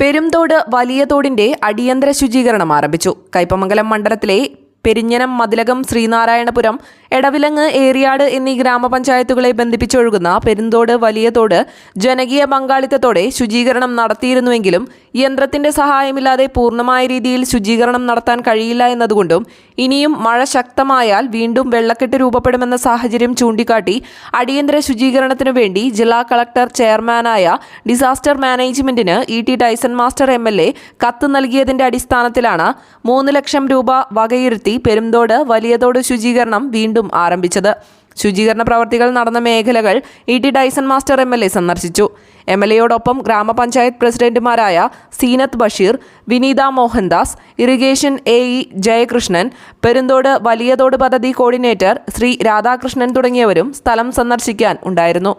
പെരുംതോട് വലിയ തോടിന്റെ അടിയന്തര ശുചീകരണം ആരംഭിച്ചു. കൈപ്പമംഗലം മണ്ഡലത്തിലെ പെരിഞ്ഞനം മതിലകം ശ്രീനാരായണപുരം എടവിലങ്ങ് ഏരിയാട് എന്നീ ഗ്രാമപഞ്ചായത്തുകളെ ബന്ധിപ്പിച്ചൊഴുകുന്ന പെരുന്തോട് വലിയ തോട് ജനകീയ പങ്കാളിത്തത്തോടെ ശുചീകരണം നടത്തിയിരുന്നുവെങ്കിലും യന്ത്രത്തിന്റെ സഹായമില്ലാതെ പൂർണമായ രീതിയിൽ ശുചീകരണം നടത്താൻ കഴിയില്ല എന്നതുകൊണ്ടും ഇനിയും മഴ ശക്തമായാൽ വീണ്ടും വെള്ളക്കെട്ട് രൂപപ്പെടുമെന്ന സാഹചര്യം ചൂണ്ടിക്കാട്ടി അടിയന്തര ശുചീകരണത്തിനു വേണ്ടി ജില്ലാ കളക്ടർ ചെയർമാനായ ഡിസാസ്റ്റർ മാനേജ്മെന്റിന് E T Tyson master M L A കത്ത് നൽകിയതിന്റെ അടിസ്ഥാനത്തിലാണ് മൂന്ന് ലക്ഷം രൂപ വകയിരുത്തി പെരുന്തോട് വലിയതോട് ശുചീകരണം വീണ്ടും ആരംഭിച്ചത്. ശുചീകരണ പ്രവർത്തികൾ നടന്ന മേഖലകൾ E T Tyson master M L A സന്ദർശിച്ചു. എം എൽ എയോടൊപ്പം ഗ്രാമപഞ്ചായത്ത് പ്രസിഡന്റുമാരായ Seenath Basheer Vineetha Mohandas irrigation A E Jayakrishnan Perunthodu Valiyathodu പദ്ധതി കോർഡിനേറ്റർ ശ്രീ രാധാകൃഷ്ണൻ തുടങ്ങിയവരും സ്ഥലം സന്ദർശിക്കാൻ ഉണ്ടായിരുന്നു.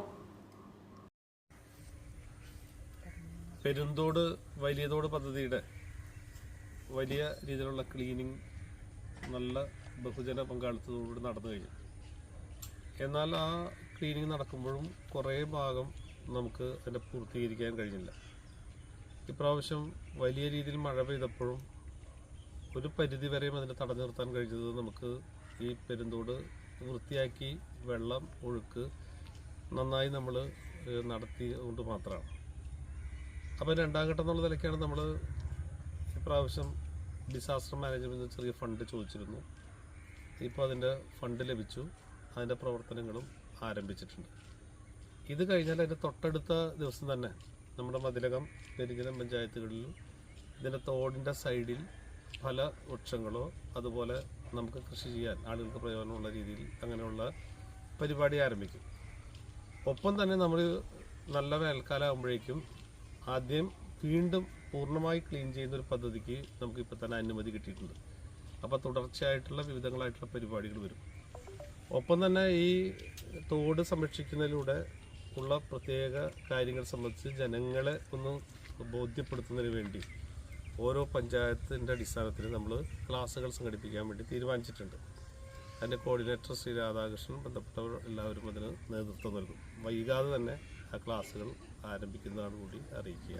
പെരുന്തോട് വലിയതോട് പദ്ധതിയുടെ വലിയ രീതിയിലുള്ള ക്ലീനിങ് നല്ല ബഹുജന പങ്കാളിത്തത്തോടുകൂടി നടന്നു കഴിഞ്ഞു. എന്നാൽ ആ ക്ലീനിങ് നടക്കുമ്പോഴും കുറേ ഭാഗം നമുക്ക് അതിനെ പൂർത്തീകരിക്കാൻ കഴിഞ്ഞില്ല. ഇപ്രാവശ്യം വലിയ രീതിയിൽ മഴ പെയ്തപ്പോഴും ഒരു പരിധി വരെയും അതിനെ തടഞ്ഞു നിർത്താൻ കഴിഞ്ഞത് നമുക്ക് ഈ പെരുന്തോട് വൃത്തിയാക്കി വെള്ളം ഒഴുക്ക് നന്നായി നമ്മൾ നടത്തിയതുകൊണ്ട് മാത്രമാണ്. അപ്പോൾ രണ്ടാം ഘട്ടം എന്നുള്ള നിലയ്ക്കാണ് നമ്മൾ ഇപ്രാവശ്യം ഡിസാസ്റ്റർ മാനേജ്മെന്റ് ചെറിയ ഫണ്ട് ചോദിച്ചിരുന്നു. ഇപ്പോൾ അതിന്റെ ഫണ്ട് ലഭിച്ചു. അതിന്റെ പ്രവർത്തനങ്ങളും ആരംഭിച്ചിട്ടുണ്ട്. ഇത് കഴിഞ്ഞാൽ അതിന്റെ തൊട്ടടുത്ത ദിവസം തന്നെ നമ്മുടെ മതിലകം പെരിഞ്ഞനം പഞ്ചായത്തുകളിലും ഇതിന്റെ തോടിന്റെ സൈഡിൽ പല വൃക്ഷങ്ങളോ അതുപോലെ നമുക്ക് കൃഷി ചെയ്യാൻ ആളുകൾക്ക് പ്രയോജനമുള്ള രീതിയിൽ അങ്ങനെയുള്ള പരിപാടി ആരംഭിക്കും. ഒപ്പം തന്നെ നമ്മൾ നല്ല വേനൽക്കാലം ആകുമ്പോഴേക്കും ആദ്യം വീണ്ടും പൂർണമായി ക്ലീൻ ചെയ്യുന്ന ഒരു പദ്ധതിക്ക് നമുക്ക് ഇപ്പോൾ തന്നെ അനുമതി കിട്ടിയിട്ടുണ്ട്. അപ്പോൾ തുടർച്ചയായിട്ടുള്ള വിവിധങ്ങളായിട്ടുള്ള പരിപാടികൾ വരും. ഒപ്പം തന്നെ ഈ തോട് സംരക്ഷിക്കുന്നതിലൂടെ ഉള്ള പ്രത്യേക കാര്യങ്ങൾ സംബന്ധിച്ച് ജനങ്ങളെ ഒന്ന് ബോധ്യപ്പെടുത്തുന്നതിന് വേണ്ടി ഓരോ പഞ്ചായത്തിന്റെ അടിസ്ഥാനത്തിൽ നമ്മൾ ക്ലാസ്സുകൾ സംഘടിപ്പിക്കാൻ വേണ്ടി തീരുമാനിച്ചിട്ടുണ്ട്. അതിന്റെ കോർഡിനേറ്റർ ശ്രീ രാധാകൃഷ്ണൻ ബന്ധപ്പെട്ടവർ എല്ലാവരും അതിന് നേതൃത്വം നൽകും. വൈകാതെ തന്നെ ആ ക്ലാസ്സുകൾ ആരംഭിക്കുന്നതാണ് കൂടി അറിയിക്കുക